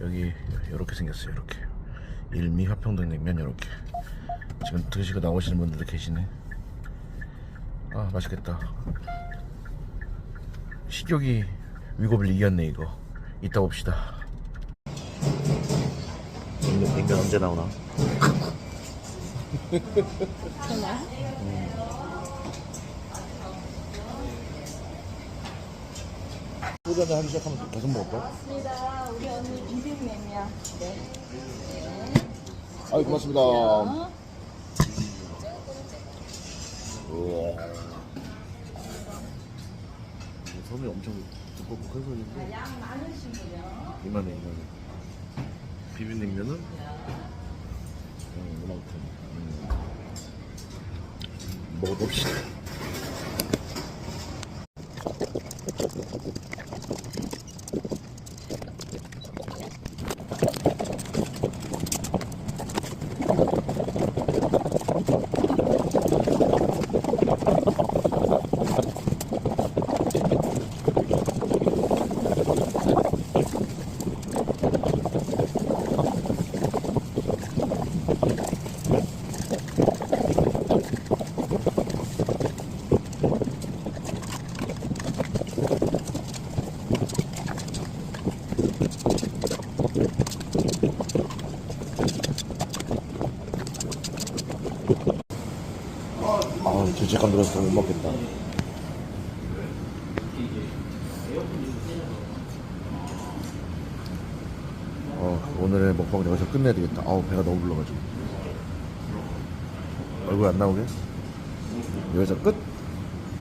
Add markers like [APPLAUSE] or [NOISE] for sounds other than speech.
여기 이렇게 생겼어요 이렇게. 일미 화평동 냉면 이렇게. 지금 드시고 나오시는 분들도 계시네. 아 맛있겠다. 식욕이 위급을 이겼네 이거. 이따 봅시다. 냉면, 냉면 언제 나오나? [LAUGHS] 소주 한잔 하기 시작하면 계속 먹을까? 맞습니다. 우리 언니 비빔면이야. 네. 아이 고맙습니다 우와 섬이 엄청 두껍고 큰 손인데 양 많으시고요. 이만해 이만해 비빔냉면은 음, 이만큼 음. 먹어봅시다 아 죄책감 들어서 못 먹겠다 어, 오늘의 먹방 여기서 끝내야 되겠다. 아우 배가 너무 불러가지고. 얼굴 안 나오게? 여기서 끝